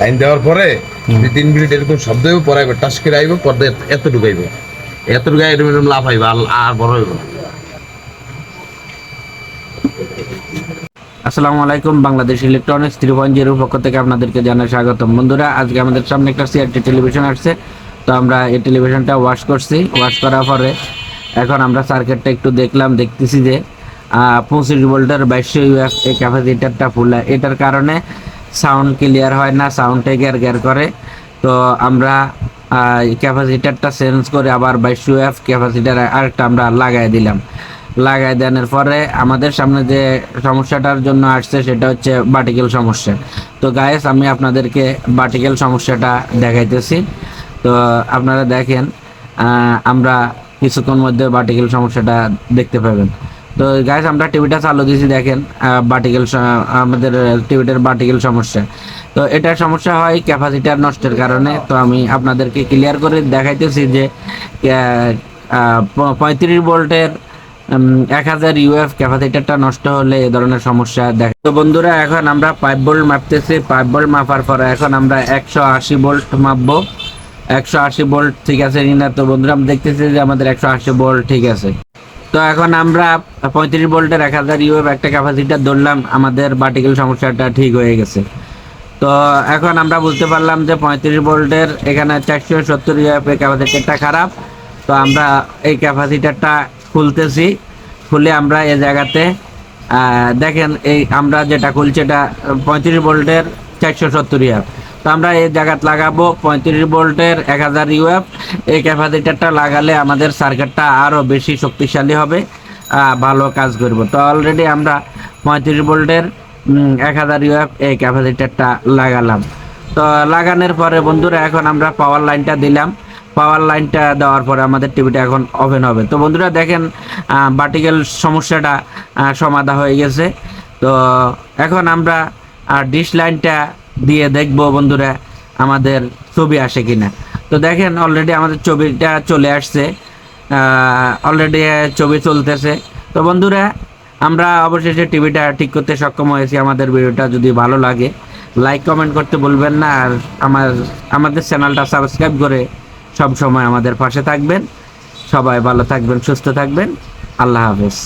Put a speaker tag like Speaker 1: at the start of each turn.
Speaker 1: Line দেওয়ার পরে দুই তিন মিনিট এরকম শব্দ হইব, পরে একবার টাস করে আইব পরে এত- ঢুকাইব। এত ঢুকাই এরকম এরকম লাভ আইব, আর বড় হইব
Speaker 2: আসসালামু আলাইকুম, বাংলাদেশ ইলেকট্রনিক্স থ্রি পয়েন্ট জিরোর পক্ষ থেকে আপনাদেরকে জানাই স্বাগতম। বন্ধুরা, আজকে আমাদের সামনে একটা সিআরটি টেলিভিশন আসছে। তো আমরা এই টেলিভিশনটা ওয়াশ করছি। ওয়াশ করার পরে এখন আমরা সার্কিটটা একটু দেখলাম, দেখতেছি যে পঁচিশ ভোল্টের বাইশশো ইউএফ এই ক্যাপাসিটারটা ফুল এটার কারণে সাউন্ড ক্লিয়ার হয় না, সাউন্ডে গ্যার গ্যার করে। তো আমরা ক্যাপাসিটারটা চেঞ্জ করে আবার বাইশশো ইউএফ ক্যাপাসিটার আরেকটা আমরা লাগাই দিলাম। লাগাই দেওয়ার পরে আমাদের সামনে যে সমস্যাটার জন্য আসছে সেটা হচ্ছে বাটিকেল সমস্যা। তো গায়েস আমি আপনাদেরকে বাটিকেল সমস্যাটা দেখাইতেছি। তো আপনারা দেখেন আমরা কিছুক্ষণ মধ্যে বাটিকেল সমস্যাটা দেখতে পাবেন। তো গাইস আমরা টিভিটা চালু দিয়েছি, দেখেন বাটিকেল আমাদের টিভিটার বাটিকেল সমস্যা। তো এটার সমস্যা হয় ক্যাপাসিটার নষ্টের কারণে। তো আমি আপনাদেরকে ক্লিয়ার করে দেখাইতেছি যে পঁয়ত্রিশ ভোল্টের এক হাজার ইউএফ ক্যাপাসিটারটা নষ্ট হলে এ ধরনের সমস্যা দেখা তো বন্ধুরা, এখন আমরা পাইপ বোল্ট মাপতেছি। পাইপ বোল্ট মাপার পরে এখন আমরা একশো আশি ভোল্ট মাপবো। একশো আশি ভোল্ট ঠিক আছে কিনা? তো বন্ধুরা, আমি দেখতেছি যে আমাদের একশো আশি ভোল্ট ঠিক আছে। তো এখন আমরা পঁয়ত্রিশ ভোল্টের এক হাজার ইউএফ একটা ক্যাপাসিটার ধরলাম, আমাদের বাটিকেল সমস্যাটা ঠিক হয়ে গেছে। তো এখন আমরা বুঝতে পারলাম যে পঁয়ত্রিশ ভোল্টের এখানে চারশো সত্তর ইউএফ ক্যাপাসিটারটা খারাপ। তো আমরা এই ক্যাপাসিটারটা খুলতেছি, খুলে আমরা এ জায়গাতে দেখেন এই আমরা যেটা খুলছি এটা পঁয়ত্রিশ ভোল্টের চারশো সত্তর ইউএফ তো আমরা এই জায়গাত লাগাবো পঁয়ত্রিশ ভোল্টের এক হাজার ইউএফ এই ক্যাপাসিটারটা লাগালে আমাদের সার্কিটটা আরও বেশি শক্তিশালী হবে ভালো কাজ করব। তো অলরেডি আমরা পঁয়ত্রিশ ভোল্টের এক হাজার ইউএফ এই ক্যাপাসিটারটা লাগালাম। তো লাগানোর পরে বন্ধুরা এখন আমরা পাওয়ার লাইনটা দিলাম। পাওয়ার লাইনটা দেওয়ার পরে আমাদের টিভিটা এখন ওপেন হবে। তো বন্ধুরা দেখেন বাটিকেল সমস্যাটা সমাধা হয়ে গেছে। তো এখন আমরা ডিশ লাইনটা দিয়ে দেখব বন্ধুরা আমাদের ছবি আসে কিনা। তো দেখেন অলরেডি আমাদের ছবিটা চলে আসছে অলরেডি ছবি চলতেছে। তো বন্ধুরা, আমরা অবশেষে টিভিটা ঠিক করতে সক্ষম হয়েছি। আমাদের ভিডিওটা যদি ভালো লাগে লাইক কমেন্ট করতে বলবেন না। আর আমার, আমাদের চ্যানেলটা সাবস্ক্রাইব করে সব সময় আমাদের পাশে থাকবেন। সবাই ভালো থাকবেন, সুস্থ থাকবেন। আল্লাহ হাফেজ।